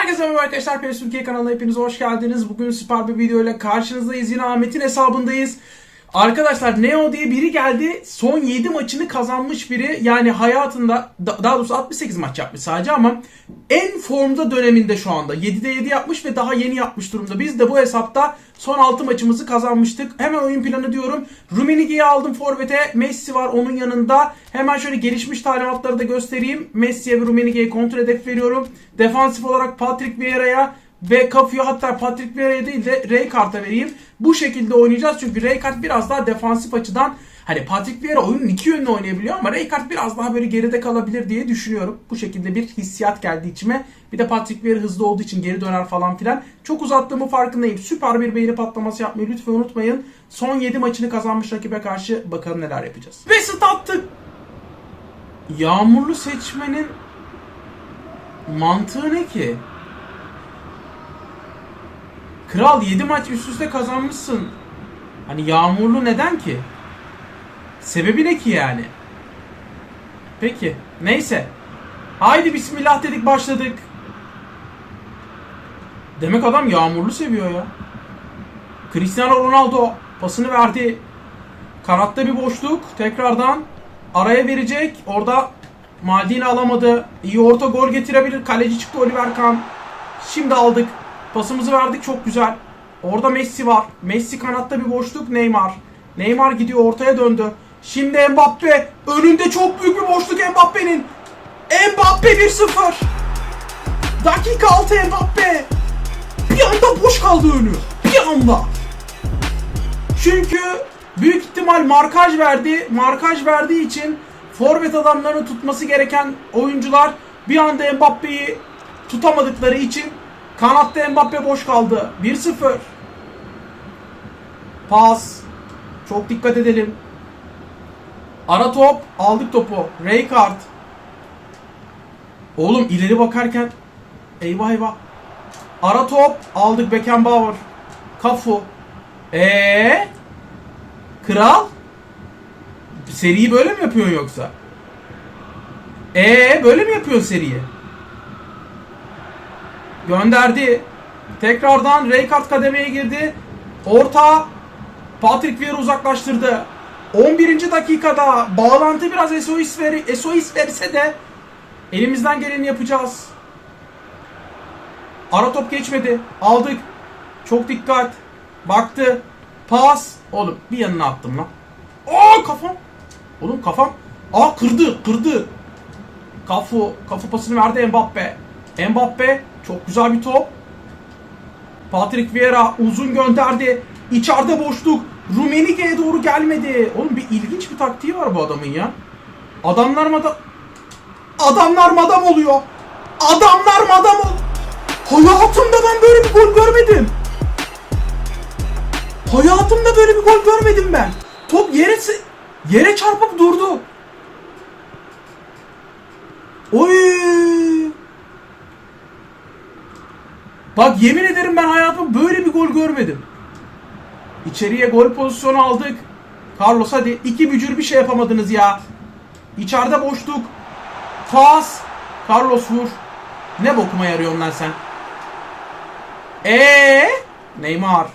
Herkese merhaba arkadaşlar. PES Türkiye kanalına hepiniz hoş geldiniz. Bugün süper bir video ile karşınızdayız. Yine Ahmet'in hesabındayız. Arkadaşlar Neo diye biri geldi. Son 7 maçını kazanmış biri. Yani hayatında da- daha doğrusu 68 maç yapmış sadece ama en formda döneminde şu anda. 7'de 7 yapmış ve daha yeni yapmış durumda. Biz de bu hesapta son 6 maçımızı kazanmıştık. Hemen oyun planı diyorum. Rummenigge'yi aldım forvete. Messi var onun yanında. Hemen şöyle gelişmiş talimatları da göstereyim. Messi'ye ve Rummenigge'ye kontrol hedef veriyorum. Defansif olarak Patrick Vieira'ya ve Cafu'ya hatta Patrick Vieira'ya değil de Rijkaard'a vereyim. Bu şekilde oynayacağız çünkü Rijkaard biraz daha defansif açıdan hani Patrick Vieira oyunun iki yönlü oynayabiliyor ama Rijkaard biraz daha böyle geride kalabilir diye düşünüyorum. Bu şekilde bir hissiyat geldi içime. Bir de Patrick Vieira hızlı olduğu için geri döner falan filan. Çok uzattığımı farkındayım. Süper bir beğeni patlaması yapmayı lütfen unutmayın. Son 7 maçını kazanmış rakibe karşı bakalım neler yapacağız. Ve stattık. Yağmurlu seçmenin mantığı ne ki? Kral 7 maç üst üste kazanmışsın. Hani yağmurlu neden ki? Sebebi ne ki yani? Peki. Neyse. Haydi bismillah dedik başladık. Demek adam yağmurlu seviyor ya. Cristiano Ronaldo pasını verdi. Kanatta bir boşluk. Tekrardan araya verecek. Orada Maldini alamadı. İyi orta gol getirebilir. Kaleci çıktı Oliver Kahn. Şimdi aldık. Pasımızı verdik çok güzel. Orada Messi var. Messi kanatta bir boşluk. Neymar. Neymar gidiyor ortaya döndü. Şimdi Mbappe. Önünde çok büyük bir boşluk Mbappe'nin. Mbappe 1-0. Dakika 6 Mbappe. Bir anda boş kaldı önü. Bir anda. Çünkü büyük ihtimal markaj verdi. Markaj verdiği için forvet adamlarını tutması gereken oyuncular bir anda Mbappe'yi tutamadıkları için kanatta Mbappe boş kaldı. 1-0. Pas. Çok dikkat edelim. Ara top. Aldık topu. Rijkaard. Oğlum ileri bakarken eyvah eyvah. Ara top. Aldık Beckenbauer. Kafu. Eee? Kral? Seriyi böyle mi yapıyorsun yoksa? Ee böyle mi yapıyorsun seriyi? Gönderdi. Tekrardan Rijkaard kademeye girdi. Orta Patrick Vieira uzaklaştırdı. 11. dakikada bağlantı biraz SOS, ver, SOS verse de elimizden geleni yapacağız. Ara top geçmedi. Aldık. Çok dikkat. Baktı. Pas. Oğlum bir yanına attım lan. Aa kafam. Oğlum kafam. Aa kırdı kırdı. Kafu. Kafu pasını verdi Mbappe. Mbappe. Çok güzel bir top. Patrick Vieira uzun gönderdi. İçeride boşluk. Rummenigge'ye doğru gelmedi. Oğlum bir ilginç bir taktiği var bu adamın ya. Adamlar madam... Adamlar madam oluyor. Adamlar madam ol... Hayatımda ben böyle bir gol görmedim. Hayatımda böyle bir gol görmedim ben. Top yere yere çarpıp durdu. Oy! Bak yemin ederim ben hayatımda böyle bir gol görmedim. İçeriye gol pozisyonu aldık. Carlos hadi iki bücür bir şey yapamadınız ya. İçeride boşluk. Pas. Carlos vur. Ne bokuma yarıyorsun lan sen? Ee, Neymar.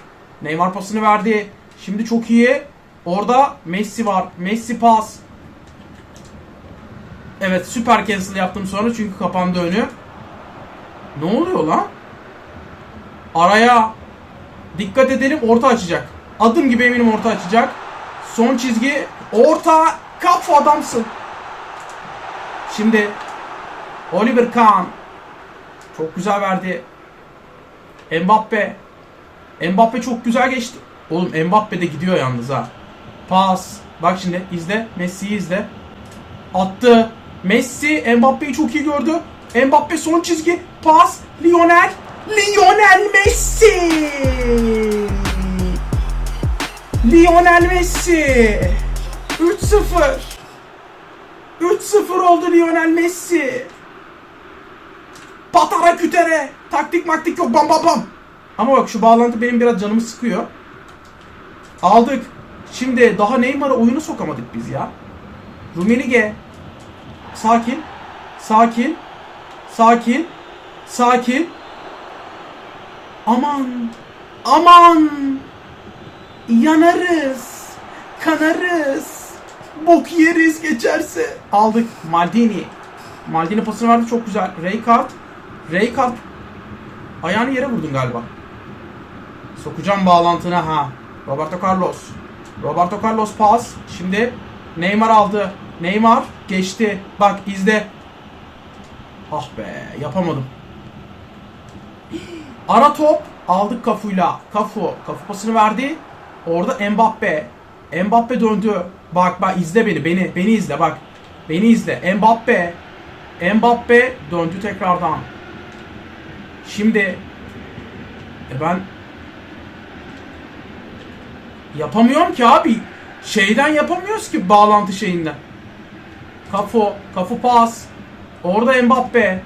Neymar pasını verdi. Şimdi çok iyi. Orada Messi var. Messi pas. Evet süper cancel yaptım sonra çünkü kapandı önü. Ne oluyor lan? Araya dikkat edelim orta açacak. Adım gibi eminim orta açacak. Son çizgi orta kafa adamsın. Şimdi Oliver Kahn çok güzel verdi. Mbappe. Mbappe çok güzel geçti. Oğlum Mbappe de gidiyor yalnız ha. Pas. Bak şimdi izle. Messi'yi izle. Attı. Messi Mbappe'yi çok iyi gördü. Mbappe son çizgi. Pas. Lionel. Lionel Messi. Lionel Messi. 3-0. 3-0 oldu Lionel Messi. Patara kütere. Taktik maktik yok bam bam bam. Ama bak şu bağlantı benim biraz canımı sıkıyor. Aldık. Şimdi daha Neymar'ı oyunu sokamadık biz ya. Rummenigge. Sakin. Sakin. Sakin. Sakin. Aman. Aman. Yanarız. Kanarız. Bok yeriz geçerse. Aldık. Maldini. Maldini pasını verdi çok güzel. Raykart. Raykart. Ayağını yere vurdun galiba. Sokacağım bağlantına ha. Roberto Carlos. Roberto Carlos pas. Şimdi Neymar aldı. Neymar geçti. Bak izle. Ah be yapamadım. Ara top aldık kafuyla. Kafu. Kafu pasını verdi. Orada Mbappe. Mbappe döndü. Bak bak izle beni. Beni beni izle bak. Beni izle. Mbappe. Mbappe döndü tekrardan. Şimdi e ben yapamıyorum ki abi. Şeyden yapamıyoruz ki bağlantı şeyinden. Kafu, kafu pas. Orada Mbappe.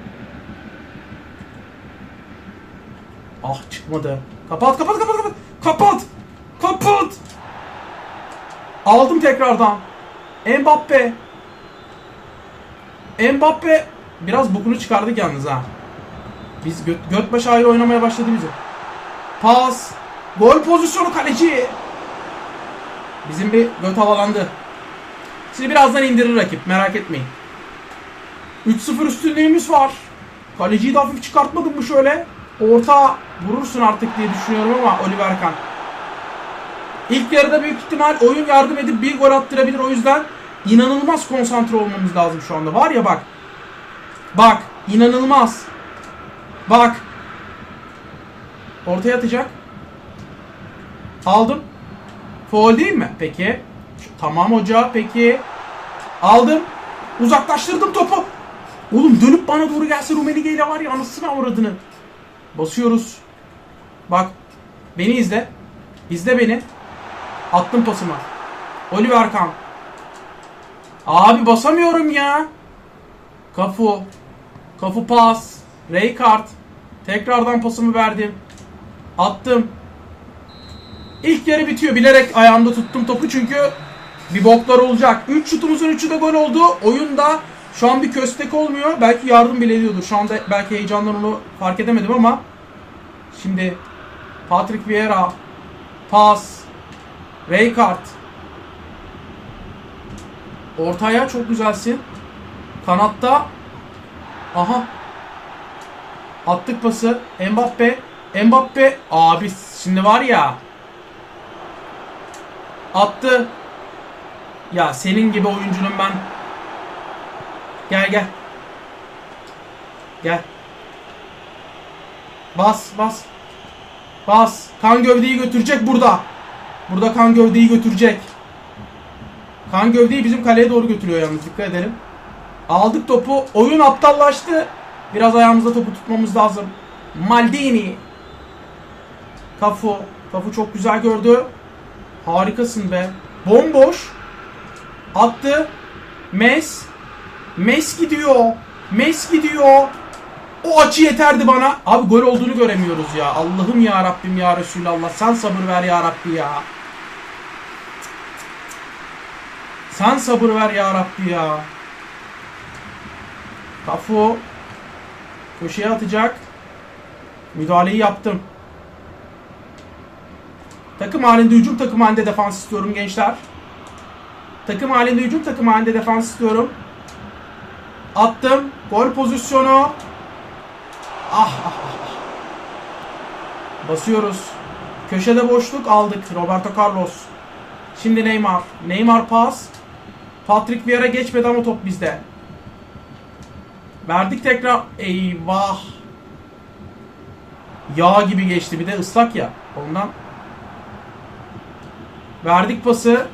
Ah çıkmadı. Kapat kapat kapat kapat. Kapat. Kapat. Aldım tekrardan. Mbappe. Mbappe biraz bokunu çıkardık yalnız ha. Biz göt, göt başı ayrı oynamaya başladı bizi. Pas. Gol pozisyonu kaleci. Bizim bir göt havalandı. Şimdi birazdan indirir rakip merak etmeyin. 3-0 üstünlüğümüz var. Kaleciyi de hafif çıkartmadım mı şöyle? Orta vurursun artık diye düşünüyorum ama Oliver Kahn. İlk yarıda büyük ihtimal oyun yardım edip bir gol attırabilir. O yüzden inanılmaz konsantre olmamız lazım şu anda. Var ya bak. Bak inanılmaz. Bak. Ortaya atacak. Aldım. Foul değil mi? Peki. Tamam hoca. Peki. Aldım. Uzaklaştırdım topu. Oğlum dönüp bana doğru gelse Rumenige ile var ya anasını avradını. Basıyoruz. Bak. Beni izle. İzle beni. Attım pasımı. Oliver Kahn. Abi basamıyorum ya. Kafu. Kafu pas. Raykart. Tekrardan pasımı verdim. Attım. İlk yarı bitiyor. Bilerek ayağımda tuttum topu çünkü bir boklar olacak. 3 şutumuzun 3'ü de gol oldu. Oyunda şu an bir köstek olmuyor. Belki yardım bile ediyordur. Şu anda belki heyecandan onu fark edemedim ama şimdi Patrick Vieira pas Raykart Ortaya çok güzelsin. Kanatta aha attık pası Mbappe Mbappe abi şimdi var ya attı ya senin gibi oyuncunun ben gel gel. Gel. Bas bas. Bas. Kan gövdeyi götürecek burada. Burada kan gövdeyi götürecek. Kan gövdeyi bizim kaleye doğru götürüyor yalnız. Dikkat edelim. Aldık topu. Oyun aptallaştı. Biraz ayağımızda topu tutmamız lazım. Maldini. Kafu. Kafu çok güzel gördü. Harikasın be. Bomboş. Attı. Mes. Mes gidiyor. Mes gidiyor. O açı yeterdi bana. Abi gol olduğunu göremiyoruz ya. Allah'ım ya Rabbim ya Resulallah. Sen sabır ver ya Rabbi ya. Sen sabır ver ya Rabbi ya. Kafu köşeye atacak. Müdahaleyi yaptım. Takım halinde hücum takım halinde defans istiyorum gençler. Takım halinde hücum takım halinde defans istiyorum. Attım. Gol pozisyonu. Ah, ah, ah. Basıyoruz. Köşede boşluk aldık. Roberto Carlos. Şimdi Neymar. Neymar pas. Patrick Vieira geçmedi ama top bizde. Verdik tekrar. Eyvah. Yağ gibi geçti. Bir de ıslak ya. Ondan. Verdik pası.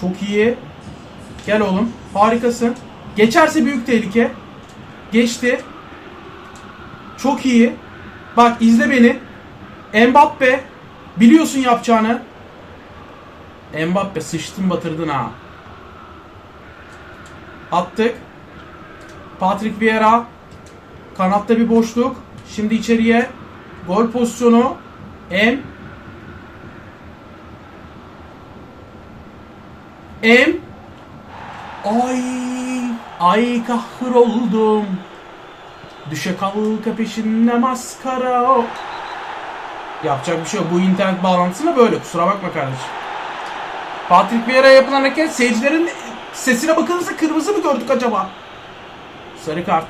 Çok iyi. Gel oğlum. Harikasın. Geçerse büyük tehlike. Geçti. Çok iyi. Bak izle beni. Mbappe. Biliyorsun yapacağını. Mbappe sıçtın batırdın ha. Attık. Patrick Vieira. Kanatta bir boşluk. Şimdi içeriye. Gol pozisyonu. M. M. Ay. Ay kahır oldum. Düşe kalka peşinde maskara. Yapacak bir şey yok. Bu internet bağlantısına böyle. Kusura bakma kardeşim. Patrick Vieira'ya yapılan hareket seyircilerin sesine bakılırsa kırmızı mı gördük acaba? Sarı kart.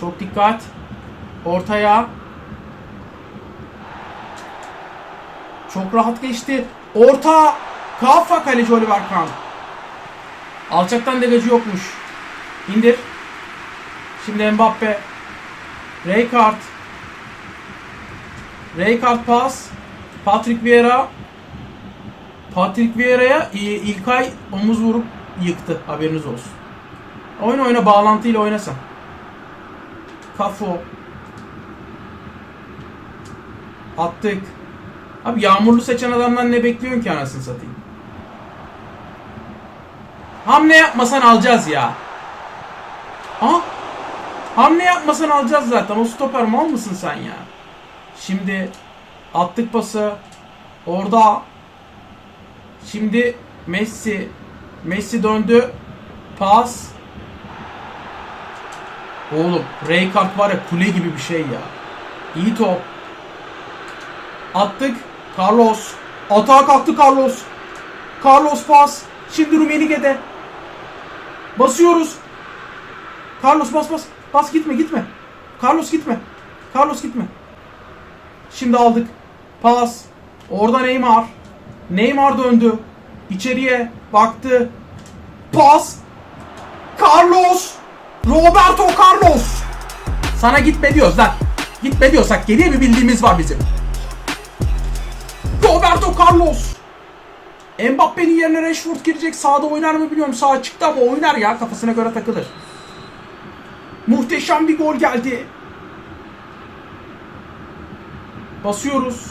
Çok dikkat. Ortaya. Çok rahat geçti. Orta. Kafa kaleci Oliver Kahn. Alçaktan degacı yokmuş. İndir. Şimdi Mbappe. Rijkaard. Rijkaard pas. Patrick Vieira. Patrick Vieira'ya İlkay omuz vurup yıktı. Haberiniz olsun. Oyna oyna bağlantıyla oynasın. Kafo. Attık. Abi yağmurlu seçen adamdan ne bekliyorsun ki anasını satayım? Hamle yapmasan alacağız ya. Ha? Hamle yapmasan alacağız zaten. O stoper mal mısın sen ya? Şimdi attık pası. Orada. Şimdi Messi. Messi döndü. Pas. Oğlum Rijkaard var ya kule gibi bir şey ya. İyi top. Attık. Carlos. Atağa kalktı Carlos. Carlos pas. Şimdi Rummenigge'de. Basıyoruz. Carlos bas bas. Bas gitme gitme. Carlos gitme. Carlos gitme. Şimdi aldık. Pas. Orada Neymar. Neymar döndü. İçeriye baktı. Pas. Carlos. Roberto Carlos. Sana gitme diyoruz lan. Gitme diyorsak geriye bir bildiğimiz var bizim. Roberto Carlos. Mbappe'nin yerine Rashford girecek. Sağda oynar mı bilmiyorum. Sağ çıktı ama oynar ya. Kafasına göre takılır. Muhteşem bir gol geldi. Basıyoruz.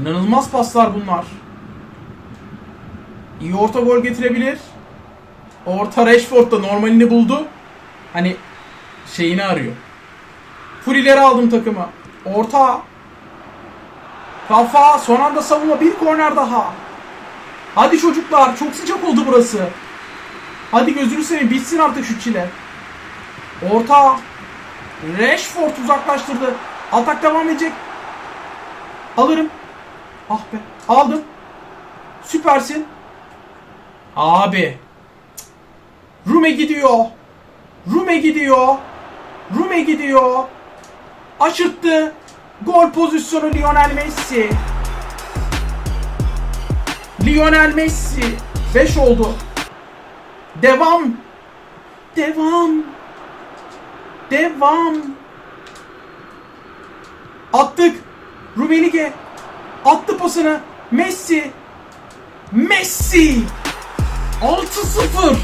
İnanılmaz paslar bunlar. İyi orta gol getirebilir. Orta Rashford da normalini buldu. Hani şeyini arıyor. Full ileri aldım takımı. Orta. Kafa. Son anda savunma. Bir korner daha. Hadi çocuklar. Çok sıcak oldu burası. Hadi gözünü seveyim. Bitsin artık şu çile. Orta. Rashford uzaklaştırdı. Atak devam edecek. Alırım. Ah be. Aldım. Süpersin. Abi. Rume gidiyor. Rume gidiyor. Rume gidiyor. Aşırttı. Gol pozisyonu Lionel Messi. Lionel Messi. 5 oldu. Devam. Devam. Devam. Attık. Rumenige. Attı pasını. Messi. Messi. 6-0.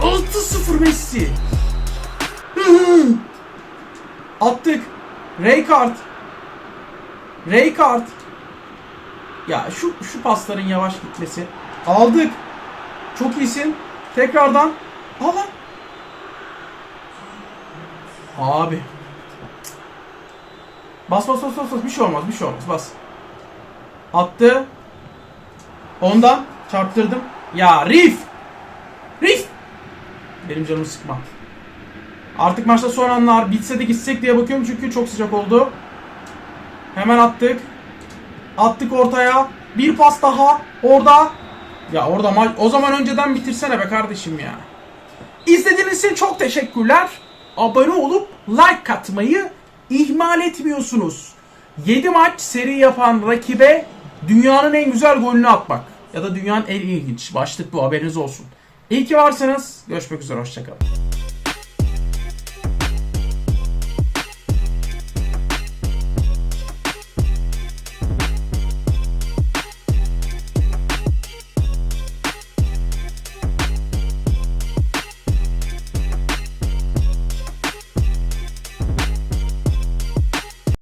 6-0 Messi. Attık. Rijkaard. Rijkaard. Ya şu şu pasların yavaş gitmesi. Aldık. Çok iyisin. Tekrardan. Al lan. Abi. Bas bas bas bas bas. Bir şey olmaz bir şey olmaz bas. Attı. Ondan çarptırdım. Ya Rif. Rif. Benim canımı sıkma. Artık maçta son anlar bitse de gitsek diye bakıyorum çünkü çok sıcak oldu. Hemen attık. Attık ortaya. Bir pas daha. Orada. Ya orada maç o zaman önceden bitirsene be kardeşim ya. İzlediğiniz için çok teşekkürler. Abone olup like atmayı ihmal etmiyorsunuz. 7 maç seri yapan rakibe dünyanın en güzel golünü atmak. Ya da dünyanın en ilginç. Başlık bu haberiniz olsun. İyi ki varsınız. Görüşmek üzere. Hoşçakalın.